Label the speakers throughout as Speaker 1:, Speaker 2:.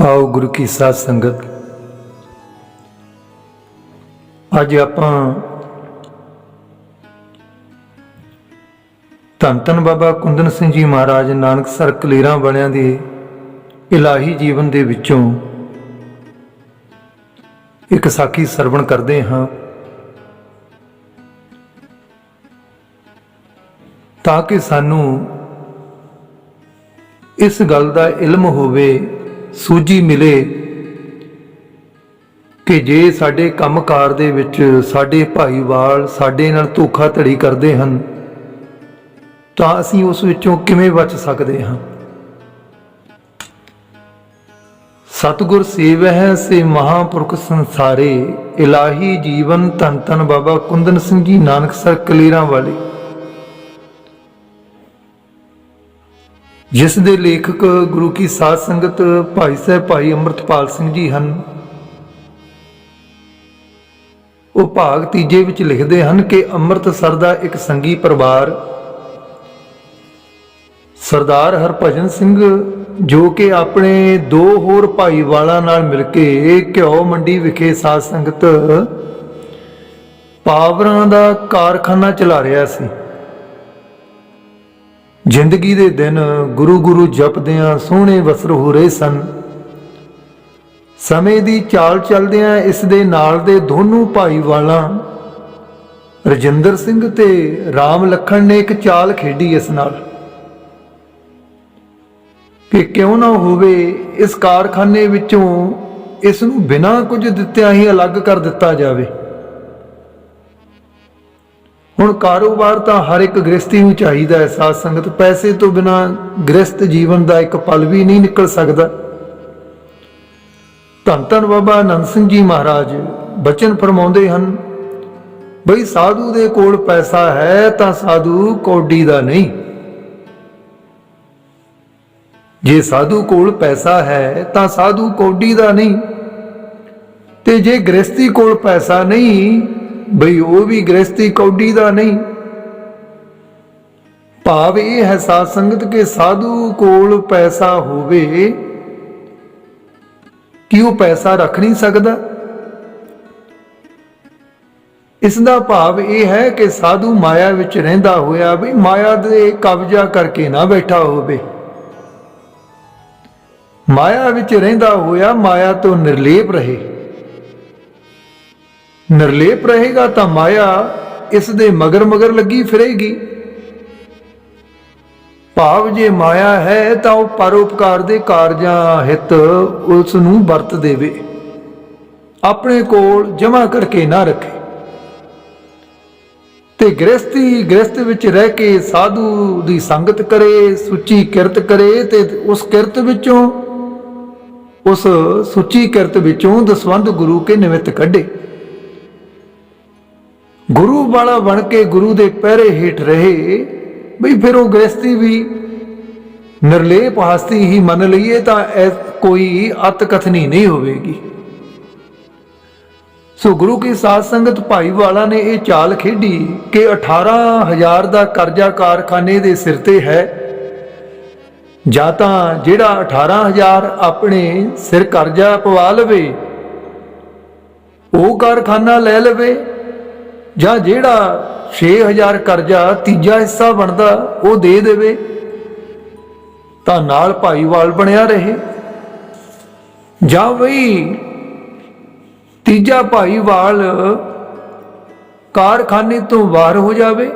Speaker 1: ਆਓ ਗੁਰੂ ਕੀ ਸਾਧ ਸੰਗਤ। ਅੱਜ ਆਪਾਂ ਧੰਨ ਧੰਨ ਬਾਬਾ ਕੁੰਦਨ ਸਿੰਘ ਜੀ ਮਹਾਰਾਜ ਨਾਨਕ ਸਰ ਕਲੀਰਾਂ ਵਾਲਿਆਂ ਦੇ ਇਲਾਹੀ ਜੀਵਨ ਦੇ ਵਿੱਚੋਂ ਇੱਕ ਸਾਖੀ ਸਰਵਣ ਕਰਦੇ ਹਾਂ। ਤਾਂ ਕਿ ਸਾਨੂੰ ਇਸ ਗੱਲ ਦਾ ਇਲਮ ਹੋਵੇ ਸੂਝੀ ਮਿਲੇ ਕਿ ਜੇ ਸਾਡੇ ਕੰਮਕਾਰ ਦੇ ਵਿੱਚ ਸਾਡੇ ਭਾਈਵਾਲ ਸਾਡੇ ਨਾਲ ਧੋਖਾ ਧੜੀ ਕਰਦੇ ਹਨ, ਤਾਂ ਅਸੀਂ ਉਸ ਵਿੱਚੋਂ ਕਿਵੇਂ ਬਚ ਸਕਦੇ ਹਾਂ? ਸਤਿਗੁਰ ਸੇਵਹਿ ਸੇ ਮਹਾਪੁਰਖ ਸੰਸਾਰੇ, ਇਲਾਹੀ ਜੀਵਨ ਧੰਨ ਧੰਨ ਬਾਬਾ ਕੁੰਦਨ ਸਿੰਘ ਜੀ ਨਾਨਕਸਰ ਕਲੀਰਾਂ ਵਾਲੇ। ਜਿਸ ਦੇ ਲੇਖਕ ਗੁਰੂ ਕੀ ਸਾਧ ਸੰਗਤ ਭਾਈ ਸਾਹਿਬ ਭਾਈ ਅੰਮ੍ਰਿਤਪਾਲ ਸਿੰਘ ਜੀ ਹਨ। ਉਹ ਭਾਗ ਤੀਜੇ ਵਿੱਚ ਲਿਖਦੇ ਹਨ ਕਿ ਅੰਮ੍ਰਿਤਸਰ ਦਾ ਇੱਕ ਸੰਗੀ ਪਰਿਵਾਰ, ਸਰਦਾਰ ਹਰਭਜਨ ਸਿੰਘ, ਜੋ ਕਿ ਆਪਣੇ ਦੋ ਹੋਰ ਭਾਈ ਭਾਈਵਾਲਾਂ ਨਾਲ ਮਿਲ ਕੇ ਘਿਓ ਮੰਡੀ ਵਿਖੇ ਸਾਧ ਸੰਗਤ ਪਾਵਰਾਂ ਦਾ ਕਾਰਖਾਨਾ ਚਲਾ ਰਿਹਾ ਸੀ। ਜ਼ਿੰਦਗੀ ਦੇ ਦਿਨ ਗੁਰੂ ਗੁਰੂ ਜਪਦਿਆਂ ਸੋਹਣੇ ਵਸਰ ਹੋ ਰਹੇ ਸਨ। ਸਮੇਂ ਦੀ ਚਾਲ ਚੱਲਦਿਆਂ ਇਸ ਦੇ ਨਾਲ ਦੇ ਦੋਨੋਂ ਭਾਈ ਭਾਈਵਾਲਾਂ ਰਜਿੰਦਰ ਸਿੰਘ ਤੇ ਰਾਮ ਲਖਣ ਨੇ ਇੱਕ ਚਾਲ ਖੇਡੀ ਇਸ ਨਾਲ। ਕਿ ਕਿਉਂ ਨਾ ਹੋਵੇ ਇਸ ਕਾਰਖਾਨੇ ਵਿੱਚੋਂ ਇਸ ਨੂੰ ਬਿਨਾਂ ਕੁਝ ਦਿੱਤਿਆਂ ਹੀ ਅਲੱਗ ਕਰ ਦਿੱਤਾ ਜਾਵੇ। ਹੁਣ ਕਾਰੋਬਾਰ ਤਾਂ ਹਰ ਇੱਕ ਗ੍ਰਸਤੀ ਨੂੰ ਚਾਹੀਦਾ ਹੈ, ਸਾਧ ਸੰਗਤ। ਪੈਸੇ ਤੋਂ ਬਿਨਾ ਗ੍ਰਸਤ ਜੀਵਨ ਦਾ ਇੱਕ ਪਲ ਵੀ ਨਹੀਂ ਨਿਕਲ ਸਕਦਾ। ਧੰਨ ਧੰਨ ਬਾਬਾ ਅਨੰਦ ਸਿੰਘ ਜੀ ਮਹਾਰਾਜ, ਬਚਨ ਫਰਮਾਉਂਦੇ ਹਨ, ਬਈ ਸਾਧੂ ਦੇ ਕੋਲ ਪੈਸਾ ਹੈ ਤਾਂ ਸਾਧੂ ਕੌਡੀ ਦਾ ਨਹੀਂ। ਜੇ ਸਾਧੂ ਕੋਲ ਪੈਸਾ ਹੈ ਤਾਂ ਸਾਧੂ ਕੌਡੀ ਦਾ ਨਹੀਂ ਤੇ ਜੇ ਗ੍ਰਸਤੀ ਕੋਲ ਪੈਸਾ ਨਹੀਂ ਬਈ ਉਹ ਵੀ ਗ੍ਰਸਤੀ ਕੌਡੀ ਦਾ ਨਹੀਂ। ਭਾਵ ਇਹ ਹੈ ਸਾਧ ਸੰਗਤ ਕਿ ਸਾਧੂ ਕੋਲ ਪੈਸਾ ਹੋਵੇ, ਕਿ ਉਹ ਪੈਸਾ ਰੱਖ ਨਹੀਂ ਸਕਦਾ। ਇਸ ਦਾ ਭਾਵ ਇਹ ਹੈ ਕਿ ਸਾਧੂ ਮਾਇਆ ਵਿੱਚ ਰਹਿੰਦਾ ਹੋਇਆ ਵੀ ਮਾਇਆ ਦੇ ਕਬਜ਼ਾ ਕਰਕੇ ਨਾ ਬੈਠਾ ਹੋਵੇ। ਮਾਇਆ ਵਿੱਚ ਰਹਿੰਦਾ ਹੋਇਆ ਮਾਇਆ ਤੋਂ ਨਿਰਲੇਪ ਰਹੇ। ਨਿਰਲੇਪ ਰਹੇਗਾ ਤਾਂ ਮਾਇਆ ਇਸ ਦੇ ਮਗਰ ਮਗਰ ਲੱਗੀ ਫਿਰੇਗੀ। ਭਾਵ ਜੇ ਮਾਇਆ ਹੈ ਤਾਂ ਉਹ ਪਰਉਪਕਾਰ ਦੇ ਕਾਰਜਾਂ ਹਿਤ ਉਸ ਨੂੰ ਵਰਤ ਦੇਵੇ। ਆਪਣੇ ਕੋਲ ਜਮਾ ਕਰਕੇ ਨਾ ਰੱਖੇ। ਤੇ ਗ੍ਰਸਤੀ ਗ੍ਰਸਤ ਵਿੱਚ ਰਹਿ ਕੇ ਸਾਧੂ ਦੀ ਸੰਗਤ ਕਰੇ, ਸੁੱਚੀ ਕਿਰਤ ਕਰੇ ਤੇ ਉਸ ਕਿਰਤ ਵਿੱਚੋਂ, ਉਸ ਸੁੱਚੀ ਕਿਰਤ ਵਿੱਚੋਂ ਦਸਵੰਧ ਗੁਰੂ ਕੇ ਨਿਮਿਤ ਕੱਢੇ। ਗੁਰੂ ਵਾਲਾ ਬਣ ਕੇ ਗੁਰੂ ਦੇ ਪਹਿਰੇ ਹੇਠ ਰਹੇ, ਬਈ ਫਿਰ ਉਹ ਗ੍ਰਸਤੀ ਵੀ ਨਿਰਲੇਪ ਹਸਤੀ ਹੀ ਮੰਨ ਲਈਏ ਤਾਂ ਇਹ ਕੋਈ ਅਤਕਥਨੀ ਨਹੀਂ ਹੋਵੇਗੀ। ਸੋ ਗੁਰੂ ਕੀ ਸਾਧ ਸੰਗਤ ਭਾਈ ਵਾਲਾ ਨੇ ਇਹ ਚਾਲ ਖੇਡੀ ਕਿ 18000 ਦਾ ਕਰਜ਼ਾ ਕਾਰਖਾਨੇ ਦੇ ਸਿਰ ਤੇ ਹੈ। ਜਾਂ ਤਾਂ ਜਿਹੜਾ 18000 ਆਪਣੇ ਸਿਰ ਕਰਜ਼ਾ ਪਵਾ ਲਵੇ, ਉਹ ਕਾਰਖਾਨਾ ਲੈ ਲਵੇ ਜਾਂ ਜਿਹੜਾ 6000 ਕਰਜ਼ਾ ਤੀਜਾ ਹਿੱਸਾ ਬਣਦਾ, ਉਹ ਦੇ ਦੇਵੇ, ਤਾਂ ਨਾਲ ਭਾਈਵਾਲ ਬਣਿਆ ਰਹੇ। ਜਾਂ ਬਈ ਤੀਜਾ ਭਾਈਵਾਲ ਕਾਰਖਾਨੇ ਤੋਂ ਬਾਹਰ ਹੋ ਜਾਵੇ,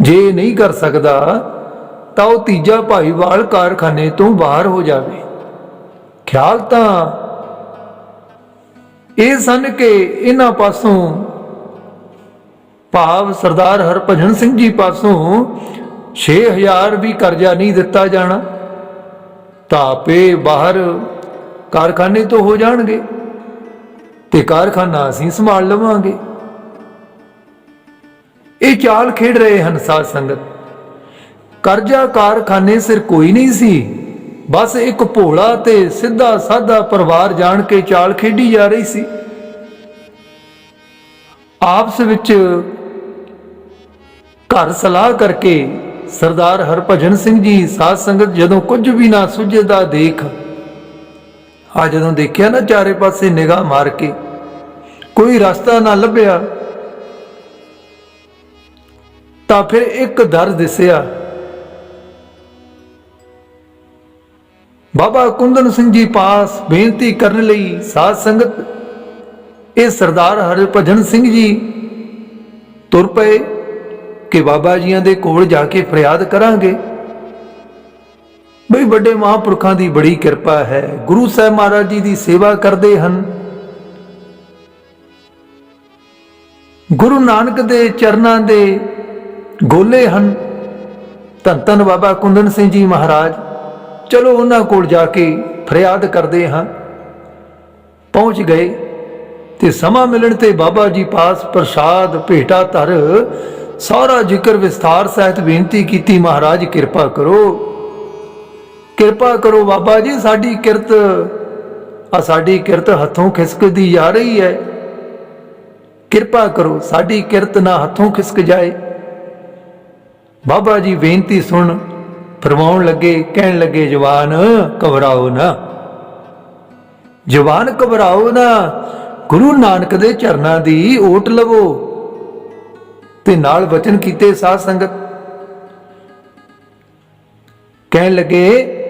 Speaker 1: ਜੇ ਨਹੀਂ ਕਰ ਸਕਦਾ, ਤਾਂ ਉਹ ਤੀਜਾ ਭਾਈਵਾਲ ਕਾਰਖਾਨੇ ਤੋਂ ਬਾਹਰ ਹੋ ਜਾਵੇ। ਖਿਆਲ ਤਾਂ ਇਹ ਸਨ ਕਿ ਇਹਨਾਂ ਪਾਸੋਂ ਭਾਵ ਸਰਦਾਰ ਹਰਭਜਨ ਸਿੰਘ ਜੀ ਪਾਸੋਂ 6000 ਵੀ ਕਰਜ਼ਾ ਨਹੀਂ ਦਿੱਤਾ ਜਾਣਾ। ਤਾਪੇ ਬਾਹਰ ਕਾਰਖਾਨੇ ਤੋਂ ਹੋ ਜਾਣਗੇ ਤੇ ਕਾਰਖਾਨਾ ਅਸੀਂ ਸੰਭਾਲ ਲਵਾਂਗੇ। ਇਹ ਚਾਲ ਖੇਡ ਰਹੇ ਹਨ ਸਾਧ ਸੰਗਤ। ਕਰਜ਼ਾ ਕਾਰਖਾਨੇ ਸਿਰ ਕੋਈ ਨਹੀਂ ਸੀ। ਬਸ ਇੱਕ ਭੋਲਾ ਤੇ ਸਿੱਧਾ ਸਾਦਾ ਪਰਿਵਾਰ ਜਾਣ ਕੇ ਚਾਲ ਖੇਡੀ ਜਾ ਰਹੀ ਸੀ। ਆਪਸ ਵਿੱਚ ਘਰ ਸਲਾਹ ਕਰਕੇ ਸਰਦਾਰ ਹਰਭਜਨ ਸਿੰਘ ਜੀ ਸਾਧ ਸੰਗਤ ਜਦੋਂ ਕੁਝ ਵੀ ਨਾ ਸੁਝਦਾ ਦੇਖ, ਆ ਜਦੋਂ ਦੇਖਿਆ ਨਾ ਚਾਰੇ ਪਾਸੇ ਨਿਗਾਹ ਮਾਰ ਕੇ, ਕੋਈ ਰਸਤਾ ਨਾ ਲੱਭਿਆ, ਤਾਂ ਫਿਰ ਇੱਕ ਦਰ ਦਿਸਿਆ। ਬਾਬਾ ਕੁੰਦਨ ਸਿੰਘ ਜੀ ਪਾਸ ਬੇਨਤੀ ਕਰਨ ਲਈ ਸਾਧ ਸੰਗਤ, ਇਹ ਸਰਦਾਰ ਹਰਭਜਨ ਸਿੰਘ ਜੀ ਤੁਰ ਪਏ। ਕਿ ਬਾਬਾ ਜੀਆਂ ਦੇ ਕੋਲ ਜਾ ਕੇ ਫਰਿਆਦ ਕਰਾਂਗੇ। ਬਈ ਵੱਡੇ ਮਹਾਂਪੁਰਖਾਂ ਦੀ ਬੜੀ ਕਿਰਪਾ ਹੈ। ਗੁਰੂ ਸਾਹਿਬ ਮਹਾਰਾਜ ਜੀ ਦੀ ਸੇਵਾ ਕਰਦੇ ਹਨ। ਗੁਰੂ ਨਾਨਕ ਦੇ ਚਰਨਾਂ ਦੇ ਗੋਲੇ ਹਨ। ਧੰਨ ਧੰਨ ਬਾਬਾ ਕੁੰਦਨ ਸਿੰਘ ਜੀ ਮਹਾਰਾਜ। ਚਲੋ ਉਹਨਾਂ ਕੋਲ ਜਾ ਕੇ ਫਰਿਆਦ ਕਰਦੇ ਹਾਂ। ਪਹੁੰਚ ਗਏ ਤੇ ਸਮਾਂ ਮਿਲਣ ਤੇ ਬਾਬਾ ਜੀ ਪਾਸ ਪ੍ਰਸਾਦ ਭੇਟਾ ਧਰ ਸਾਰਾ ਜ਼ਿਕਰ ਵਿਸਥਾਰ ਸਹਿਤ ਬੇਨਤੀ ਕੀਤੀ, ਮਹਾਰਾਜ, ਕਿਰਪਾ ਕਰੋ। ਕਿਰਪਾ ਕਰੋ ਬਾਬਾ ਜੀ, ਸਾਡੀ ਕਿਰਤ ਆ ਸਾਡੀ ਕਿਰਤ ਹੱਥੋਂ ਖਿਸਕਦੀ ਜਾ ਰਹੀ ਹੈ। ਕਿਰਪਾ ਕਰੋ, ਸਾਡੀ ਕਿਰਤ ਨਾ ਹੱਥੋਂ ਖਿਸਕ ਜਾਏ। ਬਾਬਾ ਜੀ, ਬੇਨਤੀ ਸੁਣ, ਫਰਮਾਉਣ ਲੱਗੇ, ਕਹਿਣ ਲੱਗੇ, ਜਵਾਨ, ਘਬਰਾਓ ਨਾ। ਜਵਾਨ, ਘਬਰਾਓ ਨਾ। ਗੁਰੂ ਨਾਨਕ ਦੇ ਚਰਨਾਂ ਦੀ ਓਟ ਲਵੋ। ਤੇ ਨਾਲ ਵਚਨ ਕੀਤੇ ਸਾਧ ਸੰਗਤ। ਕਹਿਣ ਲੱਗੇ,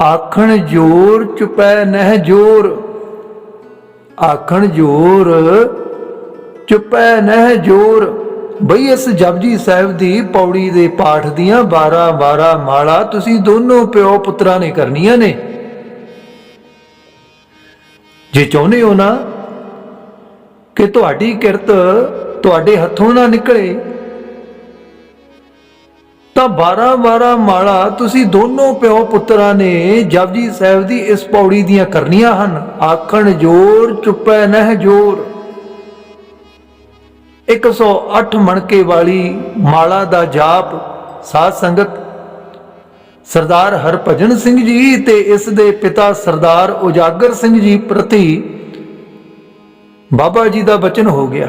Speaker 1: ਆਖਣ ਜੋਰ ਚੁਪੈ ਨਹਿ ਜੋਰ। ਆਖਣ ਜੋਰ ਚੁਪੈ ਨਹਿ ਜੋਰ। ਬਈ ਇਸ ਜਪਜੀ ਸਾਹਿਬ ਦੀ ਪੌੜੀ ਦੇ ਪਾਠ ਦੀਆਂ 12 12 ਮਾਲਾ ਤੁਸੀਂ ਦੋਨੋਂ ਪਿਓ ਪੁੱਤਰਾਂ ਨੇ ਕਰਨੀਆਂ ਨੇ। ਜੇ ਚਾਹੁੰਦੇ ਹੋ ਨਾ ਕਿ ਤੁਹਾਡੀ ਕਿਰਤ ਤੁਹਾਡੇ ਹੱਥੋਂ ਨਾ ਨਿਕਲੇ। ਤਾਂ 12 12 ਮਾਲਾ ਤੁਸੀਂ ਦੋਨੋਂ ਪਿਓ ਪੁੱਤਰਾਂ ਨੇ ਜਪਜੀ ਸਾਹਿਬ ਦੀ ਇਸ ਪੌੜੀ ਦੀਆਂ ਕਰਨੀਆਂ ਹਨ। ਆਖਣ ਜੋਰ, ਚੁੱਪੈ ਨਹਿ ਜੋਰ। 108 ਮਣਕੇ ਵਾਲੀ ਮਾਲਾ ਦਾ ਜਾਪ ਸਾਧ ਸੰਗਤ ਸਰਦਾਰ ਹਰਭਜਨ ਸਿੰਘ ਜੀ ਤੇ ਇਸ ਦੇ ਪਿਤਾ ਸਰਦਾਰ ਉਜਾਗਰ ਸਿੰਘ ਜੀ ਪ੍ਰਤੀ ਬਾਬਾ ਜੀ ਦਾ ਬਚਨ ਹੋ ਗਿਆ।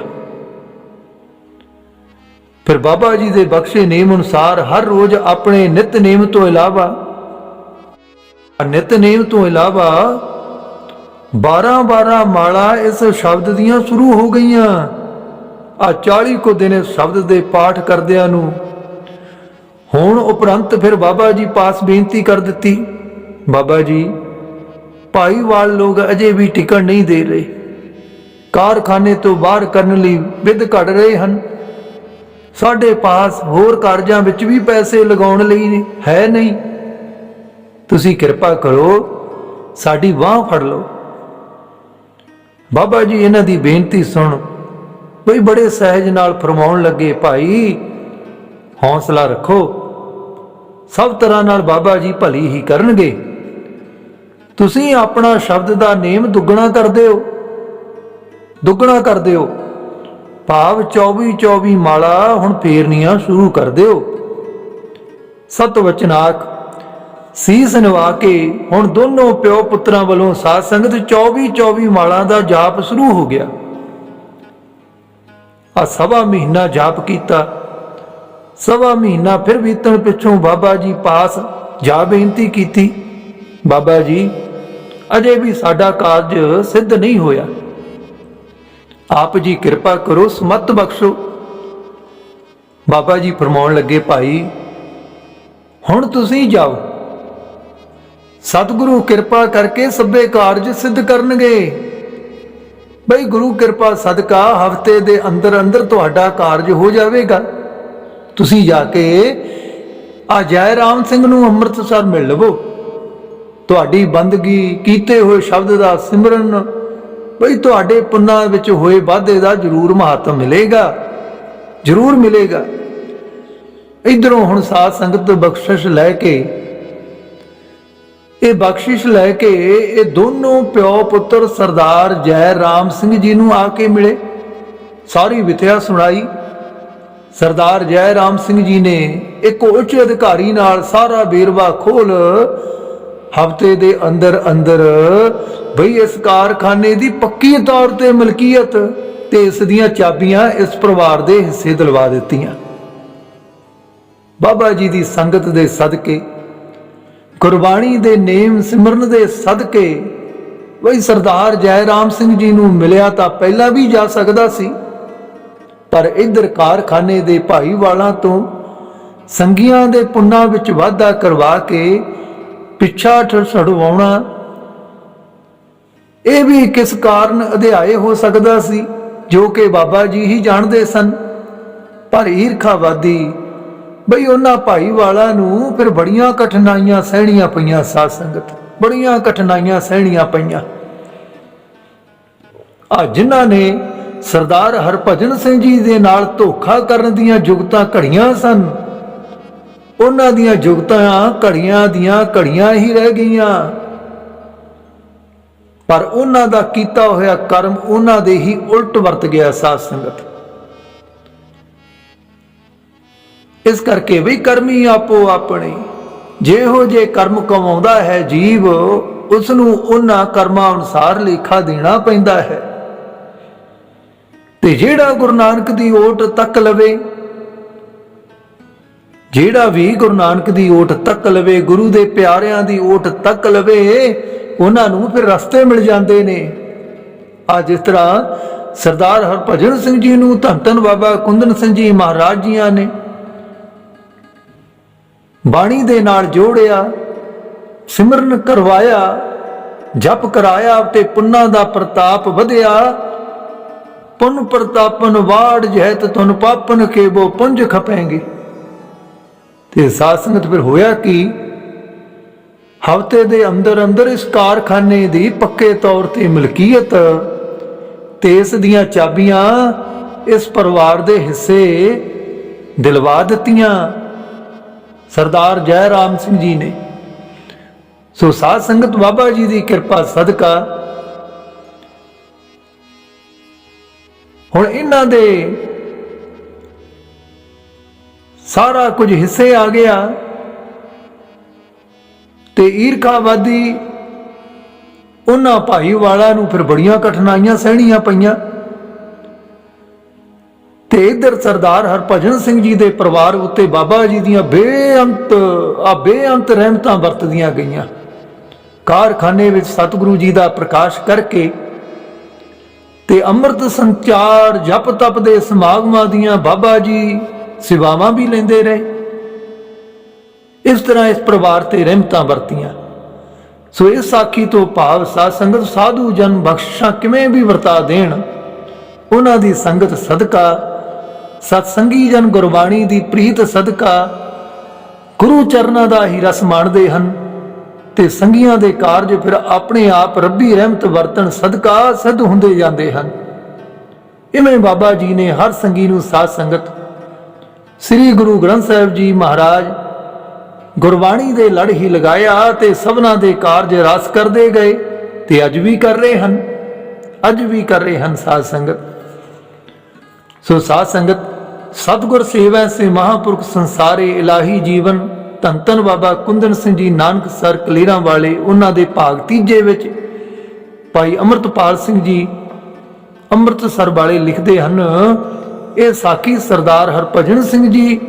Speaker 1: ਫਿਰ ਬਾਬਾ ਜੀ ਦੇ ਬਖਸ਼ੇ ਨੇਮ ਅਨੁਸਾਰ ਹਰ ਰੋਜ਼ ਆਪਣੇ ਨਿਤਨੇਮ ਤੋਂ ਇਲਾਵਾ ਨਿਤਨੇਮ ਤੋਂ ਇਲਾਵਾ 12 12 ਮਾਲਾ ਇਸ ਸ਼ਬਦ ਦੀਆਂ ਸ਼ੁਰੂ ਹੋ ਗਈਆਂ। ਆ 40 ਕੋ ਦਿਨ ਸ਼ਬਦ ਦੇ ਪਾਠ ਕਰਦਿਆਂ ਨੂੰ ਹੁਣ ਉਪਰੰਤ ਫਿਰ ਬਾਬਾ ਜੀ ਪਾਸ ਬੇਨਤੀ ਕਰ ਦਿੱਤੀ, ਬਾਬਾ ਜੀ ਭਾਈਵਾਲ ਲੋਕ ਅਜੇ ਵੀ ਟਿਕਣ ਨਹੀਂ ਦੇ ਰਹੇ। ਕਾਰਖਾਨੇ ਤੋਂ ਬਾਹਰ ਕਰਨ ਲਈ ਵਿਧ ਘੜ ਰਹੇ ਹਨ। ਸਾਡੇ ਪਾਸ ਹੋਰ ਕਾਰਜਾਂ ਵਿੱਚ ਵੀ ਪੈਸੇ ਲਗਾਉਣ ਲਈ ਹੈ ਨਹੀਂ। ਤੁਸੀਂ ਕਿਰਪਾ ਕਰੋ, ਸਾਡੀ ਬਾਹ ਫੜ ਲਓ। ਬਾਬਾ ਜੀ, ਇਹਨਾਂ ਦੀ ਬੇਨਤੀ ਸੁਣ। ਬਈ ਬੜੇ ਸਹਿਜ ਨਾਲ ਫਰਮਾਉਣ ਲੱਗੇ, ਭਾਈ, ਹੌਸਲਾ ਰੱਖੋ। ਸਭ ਤਰ੍ਹਾਂ ਨਾਲ ਬਾਬਾ ਜੀ ਭਲੀ ਹੀ ਕਰਨਗੇ। ਤੁਸੀਂ ਆਪਣਾ ਸ਼ਬਦ ਦਾ ਨੇਮ ਦੁੱਗਣਾ ਕਰ ਦਿਓ। ਦੁੱਗਣਾ ਕਰ ਦਿਓ। ਭਾਵ 24 24 ਮਾਲਾ ਹੁਣ ਫੇਰਨੀਆਂ ਸ਼ੁਰੂ ਕਰ ਦਿਓ। ਸਤ ਵਚਨਾਕ, ਸੀਸ ਨਿਵਾ ਕੇ ਹੁਣ ਦੋਨੋਂ ਪਿਓ ਪੁੱਤਰਾਂ ਵੱਲੋਂ ਸਾਧ ਸੰਗਤ 24 24 ਮਾਲਾ ਦਾ ਜਾਪ ਸ਼ੁਰੂ ਹੋ ਗਿਆ। ਆ ਸਵਾ ਮਹੀਨਾ ਜਾਪ ਕੀਤਾ। ਸਵਾ ਮਹੀਨਾ ਫਿਰ ਬੀਤਣ ਪਿੱਛੋਂ ਬਾਬਾ ਜੀ ਪਾਸ ਜਾ ਬੇਨਤੀ ਕੀਤੀ। ਬਾਬਾ ਜੀ, ਅਜੇ ਵੀ ਸਾਡਾ ਕਾਰਜ ਸਿੱਧ ਨਹੀਂ ਹੋਇਆ। ਆਪ ਜੀ ਕਿਰਪਾ ਕਰੋ, ਸਮਤ ਬਖਸ਼ੋ। ਬਾਬਾ ਜੀ ਫਰਮਾਉਣ ਲੱਗੇ, ਭਾਈ, ਹੁਣ ਤੁਸੀਂ ਜਾਓ। ਸਤਿਗੁਰੂ ਕਿਰਪਾ ਕਰਕੇ ਸਭੇ ਕਾਰਜ ਸਿੱਧ ਕਰਨਗੇ। ਬਈ ਗੁਰੂ ਕਿਰਪਾ ਸਦਕਾ ਹਫ਼ਤੇ ਦੇ ਅੰਦਰ ਅੰਦਰ ਤੁਹਾਡਾ ਕਾਰਜ ਹੋ ਜਾਵੇਗਾ। ਤੁਸੀਂ ਜਾ ਕੇ ਆ ਜੈ ਰਾਮ ਸਿੰਘ ਨੂੰ ਅੰਮ੍ਰਿਤਸਰ ਮਿਲ ਲਵੋ। ਤੁਹਾਡੀ ਬੰਦਗੀ ਕੀਤੇ ਹੋਏ ਸ਼ਬਦ ਦਾ ਸਿਮਰਨ ਬਈ ਤੁਹਾਡੇ ਪੁੰਨਾਂ ਵਿੱਚ ਹੋਏ ਵਾਧੇ ਦਾ ਜ਼ਰੂਰ ਮਹੱਤਵ ਮਿਲੇਗਾ। ਜ਼ਰੂਰ ਮਿਲੇਗਾ। ਇਧਰੋਂ ਹੁਣ ਸਾਧ ਸੰਗਤ ਬਖਸ਼ਿਸ਼ ਲੈ ਕੇ, ਇਹ ਬਖਸ਼ਿਸ਼ ਲੈ ਕੇ ਇਹ ਦੋਨੋਂ ਪਿਓ ਪੁੱਤਰ ਸਰਦਾਰ ਜੈ ਰਾਮ ਸਿੰਘ ਜੀ ਨੂੰ ਆ ਕੇ ਮਿਲੇ। ਸਾਰੀ ਵਿਥਿਆ ਸੁਣਾਈ। ਸਰਦਾਰ ਜੈ ਰਾਮ ਸਿੰਘ ਜੀ ਨੇ ਇੱਕ ਉੱਚ ਅਧਿਕਾਰੀ ਨਾਲ ਸਾਰਾ ਬੇਰਵਾ ਖੋਲ ਹਫ਼ਤੇ ਦੇ ਅੰਦਰ ਅੰਦਰ ਬਈ ਇਸ ਕਾਰਖਾਨੇ ਦੀ ਪੱਕੀ ਤੌਰ ਤੇ ਮਲਕੀਅਤ ਤੇ ਇਸ ਦੀਆਂ ਚਾਬੀਆਂ ਇਸ ਪਰਿਵਾਰ ਦੇ ਹਿੱਸੇ ਦਿਲਵਾ ਦਿੱਤੀਆਂ। ਬਾਬਾ ਜੀ ਦੀ ਸੰਗਤ ਦੇ ਸਦਕੇ ਕੁਰਬਾਨੀ ਦੇ ਨੇਮ ਸਿਮਰਨ ਦੇ ਸਦਕੇ ਵਈ ਸਰਦਾਰ ਜੈ ਰਾਮ ਸਿੰਘ ਜੀ ਨੂੰ ਮਿਲਿਆ ਤਾਂ ਪਹਿਲਾਂ ਵੀ ਜਾ ਸਕਦਾ ਸੀ, ਪਰ ਇਧਰ ਕਾਰਖਾਨੇ ਦੇ ਭਾਈਵਾਲਾਂ ਤੋਂ ਸੰਗੀਆਂ ਦੇ ਪੁੰਨਾਂ ਵਿੱਚ ਵਾਧਾ ਕਰਵਾ ਕੇ ਪਿੱਛਾ ਠ- ਇਹ ਵੀ ਕਿਸ ਕਾਰਨ ਅਧਿਆਏ ਹੋ ਸਕਦਾ ਸੀ, ਜੋ ਕਿ ਬਾਬਾ ਜੀ ਹੀ ਜਾਣਦੇ ਸਨ। ਪਰ ਈਰਖਾਵਾਦੀ ਬਈ ਉਹਨਾਂ ਭਾਈਵਾਲਾਂ ਨੂੰ ਫਿਰ ਬੜੀਆਂ ਕਠਿਨਾਈਆਂ ਸਹਿਣੀਆਂ ਪਈਆਂ ਸਾਧ ਸੰਗਤ, ਬੜੀਆਂ ਕਠਿਨਾਈਆਂ ਸਹਿਣੀਆਂ ਪਈਆਂ। ਆ ਜਿਨ੍ਹਾਂ ਨੇ ਸਰਦਾਰ ਹਰਭਜਨ ਸਿੰਘ ਜੀ ਦੇ ਨਾਲ ਧੋਖਾ ਕਰਨ ਦੀਆਂ ਜੁਗਤਾਂ ਘੜੀਆਂ ਸਨ ਉਹਨਾਂ ਦੀਆਂ ਜੁਗਤਾਂ ਘੜੀਆਂ ਦੀਆਂ ਘੜੀਆਂ ਹੀ ਰਹਿ ਗਈਆਂ। ਪਰ ਉਹਨਾਂ ਦਾ ਕੀਤਾ ਹੋਇਆ ਕਰਮ ਉਹਨਾਂ ਦੇ ਹੀ ਉਲਟ ਵਰਤ ਗਿਆ ਸਾਧ ਸੰਗਤ। ਇਸ ਕਰਕੇ ਵੀ ਕਰਮੀ ਆਪੋ ਆਪਣੇ। ਜਿਹੋ ਜੇ ਕਰਮ ਕਮਾਉਂਦਾ ਹੈ ਜੀਵ ਉਸ ਨੂੰ ਉਹਨਾਂ ਕਰਮਾਂ ਅਨੁਸਾਰ ਲੇਖਾ ਦੇਣਾ ਪੈਂਦਾ ਹੈ। ਤੇ ਜਿਹੜਾ ਗੁਰੂ ਨਾਨਕ ਦੀ ਓਟ ਤੱਕ ਲਵੇ ਜਿਹੜਾ ਵੀ ਗੁਰੂ ਨਾਨਕ ਦੀ ਓਟ ਤੱਕ ਲਵੇ, ਗੁਰੂ ਦੇ ਪਿਆਰਿਆਂ ਦੀ ਓਟ ਤੱਕ ਲਵੇ, ਉਹਨਾਂ ਨੂੰ ਫਿਰ ਰਸਤੇ ਮਿਲ ਜਾਂਦੇ ਨੇ। ਆ ਜਿਸ ਤਰ੍ਹਾਂ ਸਰਦਾਰ ਹਰਭਜਨ ਸਿੰਘ ਜੀ ਨੂੰ ਧੰਨ ਧੰਨ ਬਾਬਾ ਕੁੰਦਨ ਸਿੰਘ ਜੀ ਮਹਾਰਾਜ ਜੀਆਂ ਨੇ ਬਾਣੀ ਦੇ ਨਾਲ ਜੋੜਿਆ, ਸਿਮਰਨ ਕਰਵਾਇਆ, ਜਪ ਕਰਾਇਆ, ਤੇ ਪੁੰਨਾਂ ਦਾ ਪ੍ਰਤਾਪ ਵਧਿਆ। ਪੁੰਨ ਪ੍ਰਤਾਪਨ ਵਾੜ ਜਹਿਤ ਤੁਨ ਪਾਪਨ ਕੇ ਬੋ ਪੁੰਜ ਖਪੈਂਗੇ। ਤੇ ਸਾਧ ਸੰਗਤ ਫਿਰ ਹੋਇਆ ਕਿ? ਹਫ਼ਤੇ ਦੇ ਅੰਦਰ ਅੰਦਰ ਇਸ ਕਾਰਖਾਨੇ ਦੀ ਪੱਕੇ ਤੌਰ ਤੇ ਮਲਕੀਅਤ ਤੇ ਇਸ ਦੀਆਂ ਚਾਬੀਆਂ ਇਸ ਪਰਿਵਾਰ ਦੇ ਹਿੱਸੇ ਦਿਲਵਾ ਦਿੱਤੀਆਂ। ਸਰਦਾਰ ਜੈ ਰਾਮ ਸਿੰਘ ਜੀ ਨੇ। ਸੋ ਸਾਧ ਸੰਗਤ ਬਾਬਾ ਜੀ ਦੀ ਕਿਰਪਾ ਸਦਕਾ। ਹੁਣ ਇਹਨਾਂ ਦੇ ਸਾਰਾ ਕੁਝ ਹਿੱਸੇ ਆ ਗਿਆ। ਤੇ ਈਰਖਾਵਾਦੀ ਉਹਨਾਂ ਭਾਈ ਭਾਈਵਾਲਾਂ ਨੂੰ ਫਿਰ ਬੜੀਆਂ ਕਠਿਨਾਈਆਂ ਸਹਿਣੀਆਂ ਪਈਆਂ। ਤੇ ਇਧਰ ਸਰਦਾਰ ਹਰਭਜਨ ਸਿੰਘ ਜੀ ਦੇ ਪਰਿਵਾਰ ਉੱਤੇ ਬਾਬਾ ਜੀ ਦੀਆਂ ਬੇਅੰਤ ਆ ਬੇਅੰਤ ਰਹਿਮਤਾਂ ਵਰਤਦੀਆਂ ਗਈਆਂ। ਕਾਰਖਾਨੇ ਵਿੱਚ ਸਤਿਗੁਰੂ ਜੀ ਦਾ ਪ੍ਰਕਾਸ਼ ਕਰਕੇ ਤੇ ਅੰਮ੍ਰਿਤ ਸੰਚਾਰ ਜਪ ਤਪ ਦੇ ਸਮਾਗਮਾਂ ਦੀਆਂ ਬਾਬਾ ਜੀ ਸੇਵਾਵਾਂ ਵੀ ਲੈਂਦੇ ਰਹੇ। ਇਸ ਤਰ੍ਹਾਂ ਇਸ ਪਰਿਵਾਰ ਤੇ ਰਹਿਮਤਾਂ ਵਰਤੀਆਂ। ਸੋ ਇਸ ਸਾਖੀ ਤੋਂ ਭਾਵ ਸਾਧ ਸੰਗਤ ਸਾਧੂ ਜਨ ਬਖਸ਼ਾਂ ਕਿਵੇਂ ਵੀ ਵਰਤਾ ਦੇਣ, ਉਹਨਾਂ ਦੀ ਸੰਗਤ ਸਦਕਾ, ਸਤ ਸੰਗੀ ਜਨ ਗੁਰਬਾਣੀ ਦੀ ਪ੍ਰੀਤ ਸਦਕਾ, ਗੁਰੂ ਚਰਨਾਂ ਦਾ ਹੀ ਰਸ ਮਾਣਦੇ ਹਨ ਤੇ ਸੰਗੀਆਂ ਦੇ ਕਾਰਜ ਫਿਰ ਆਪਣੇ ਆਪ ਰੱਬੀ ਰਹਿਮਤ ਵਰਤਣ ਸਦਕਾ ਸਿੱਧ ਹੁੰਦੇ ਜਾਂਦੇ ਹਨ। ਇਵੇਂ ਬਾਬਾ ਜੀ ਨੇ ਹਰ ਸੰਗੀ ਨੂੰ ਸਾਧ ਸੰਗਤ ਸ੍ਰੀ ਗੁਰੂ ਗ੍ਰੰਥ ਸਾਹਿਬ ਜੀ ਮਹਾਰਾਜ ਗੁਰਬਾਣੀ ਦੇ ਲੜ ਹੀ ਲਗਾਇਆ ਤੇ ਸਭਨਾ ਦੇ ਕਾਰਜ ਰਸ ਕਰਦੇ ਗਏ ਤੇ ਅੱਜ ਵੀ ਕਰ ਰਹੇ ਹਨ, ਅੱਜ ਵੀ ਕਰ ਰਹੇ ਹਨ ਸਾਧ ਸੰਗਤ। ਸੋ ਸਾਧ ਸੰਗਤ, ਸਤਗੁਰ ਸੇਵਾ ਸੇ ਮਹਾਪੁਰਖ ਸੰਸਾਰੇ ਇਲਾਹੀ ਜੀਵਨ ਧੰਨ ਧੰਨ ਬਾਬਾ ਕੁੰਦਨ ਸਿੰਘ ਜੀ ਨਾਨਕ ਸਰ ਕਲੀਰਾਂ ਵਾਲੇ ਉਹਨਾਂ ਦੇ ਭਾਗ ਤੀਜੇ ਵਿੱਚ ਭਾਈ ਅਮਰਤਪਾਲ ਸਿੰਘ ਜੀ ਅੰਮ੍ਰਿਤਸਰ ਵਾਲੇ ਲਿਖਦੇ ਹਨ ਇਹ ਸਾਖੀ ਸਰਦਾਰ ਹਰਭਜਨ ਸਿੰਘ ਜੀ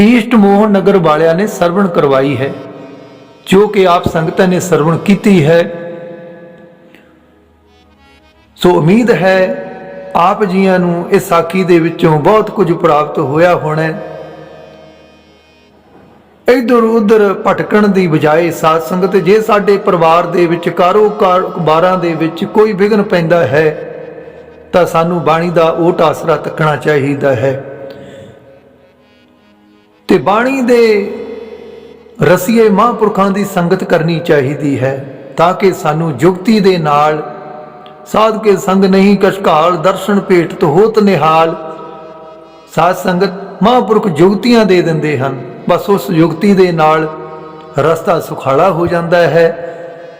Speaker 1: ਈਸਟ ਮੋਹਨ ਨਗਰ ਵਾਲਿਆਂ ਨੇ ਸਰਵਣ ਕਰਵਾਈ ਹੈ, ਜੋ ਕਿ ਆਪ ਸੰਗਤਾਂ ਨੇ ਸਰਵਣ ਕੀਤੀ ਹੈ। ਸੋ ਉਮੀਦ ਹੈ, ਆਪ ਜੀਆਂ ਨੂੰ ਇਸ ਸਾਖੀ ਦੇ ਵਿੱਚੋਂ ਬਹੁਤ ਕੁਝ ਪ੍ਰਾਪਤ ਹੋਇਆ ਹੋਣਾ ਹੈ। ਇਧਰ ਉਧਰ ਭਟਕਣ ਦੀ ਬਜਾਏ ਸਾਧ ਸੰਗਤ, ਜੇ ਸਾਡੇ ਪਰਿਵਾਰ ਦੇ ਵਿੱਚ ਕਾਰੋਬਾਰਾਂ ਦੇ ਵਿੱਚ ਕੋਈ ਵਿਘਨ ਪੈਂਦਾ ਹੈ ਤਾਂ ਸਾਨੂੰ ਬਾਣੀ ਦਾ ਉਹ ਆਸਰਾ ਤੱਕਣਾ ਚਾਹੀਦਾ ਹੈ। ਤੇ ਬਾਣੀ ਦੇ ਰਸੀਏ ਮਹਾਂਪੁਰਖਾਂ ਦੀ ਸੰਗਤ ਕਰਨੀ ਚਾਹੀਦੀ ਹੈ ਤਾਂ ਕਿ ਸਾਨੂੰ ਜੁਗਤੀ ਦੇ ਨਾਲ ਸਾਧ ਕੇ ਸੰਗ ਨਹੀਂ ਕਸ਼ਕਾਲ ਦਰਸ਼ਨ ਭੇਟ ਹੋਤ ਨਿਹਾਲ, ਸਾਧ ਸੰਗਤ ਮਹਾਂਪੁਰਖ ਜੁਗਤੀਆਂ ਦੇ ਦਿੰਦੇ ਹਨ। ਬਸ ਉਸ ਯੁਗਤੀ ਦੇ ਨਾਲ ਰਸਤਾ ਸੁਖਾਲਾ ਹੋ ਜਾਂਦਾ ਹੈ।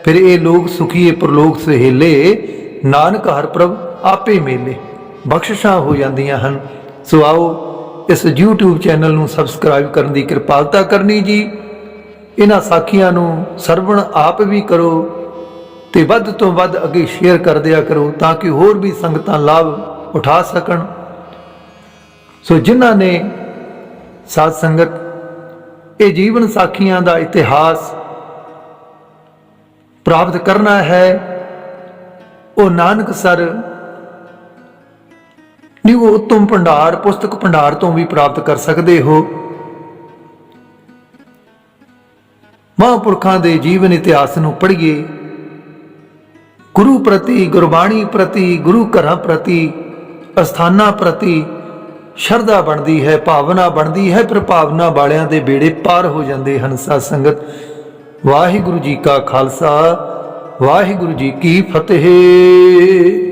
Speaker 1: ਫਿਰ ਇਹ ਲੋਕ ਸੁਖੀਏ ਪ੍ਰਲੋਕ ਸਹੇਲੇ, ਨਾਨਕ ਹਰ ਪ੍ਰਭ ਆਪੇ ਮੇਲੇ, ਬਖਸ਼ਿਸ਼ਾਂ ਹੋ ਜਾਂਦੀਆਂ ਹਨ। ਸੋ ਆਓ ਇਸ YouTube ਚੈਨਲ ਨੂੰ ਸਬਸਕ੍ਰਾਈਬ ਕਰਨ ਦੀ ਕਿਰਪਾਲਤਾ ਕਰਨੀ ਜੀ। ਇਹਨਾਂ ਸਾਖੀਆਂ ਨੂੰ ਸਰਵਣ ਆਪ ਵੀ ਕਰੋ ਤੇ ਵੱਧ ਤੋਂ ਵੱਧ ਅੱਗੇ ਸ਼ੇਅਰ ਕਰ ਦਿਆ ਕਰੋ ਤਾਂ ਕਿ ਹੋਰ ਵੀ ਸੰਗਤਾਂ ਲਾਭ ਉਠਾ ਸਕਣ। ਸੋ ਜਿਨ੍ਹਾਂ ਨੇ ਸਾਧ ਸੰਗਤ, ਇਹ ਜੀਵਨ ਸਾਖੀਆਂ ਦਾ ਇਤਿਹਾਸ ਪ੍ਰਾਪਤ ਕਰਨਾ ਹੈ, ਉਹ ਨਾਨਕ ਸਰ ਨਹੀਂ, ਉਹ ਉਤਮ ਭੰਡਾਰ, ਪੁਸਤਕ ਭੰਡਾਰ ਤੋਂ ਵੀ ਪ੍ਰਾਪਤ ਕਰ ਸਕਦੇ ਹੋ। ਮਹਾਂਪੁਰਖਾਂ ਦੇ ਜੀਵਨ ਇਤਿਹਾਸ ਨੂੰ ਪੜ੍ਹੀਏ। ਗੁਰੂ ਪ੍ਰਤੀ, ਗੁਰਬਾਣੀ ਪ੍ਰਤੀ, ਗੁਰੂ ਘਰਾਂ ਪ੍ਰਤੀ, ਅਸਥਾਨਾਂ ਪ੍ਰਤੀ ਸ਼ਰਧਾ ਬਣਦੀ ਹੈ, ਭਾਵਨਾ ਬਣਦੀ ਹੈ ਪਰ ਭਾਵਨਾ ਵਾਲਿਆਂ ਦੇ ਬੇੜੇ ਪਾਰ ਹੋ ਜਾਂਦੇ ਹਨ ਸਾਧ ਸੰਗਤ। ਵਾਹਿਗੁਰੂ ਜੀ ਕਾ ਖਾਲਸਾ, ਵਾਹਿਗੁਰੂ ਜੀ ਕੀ ਫਤਿਹ।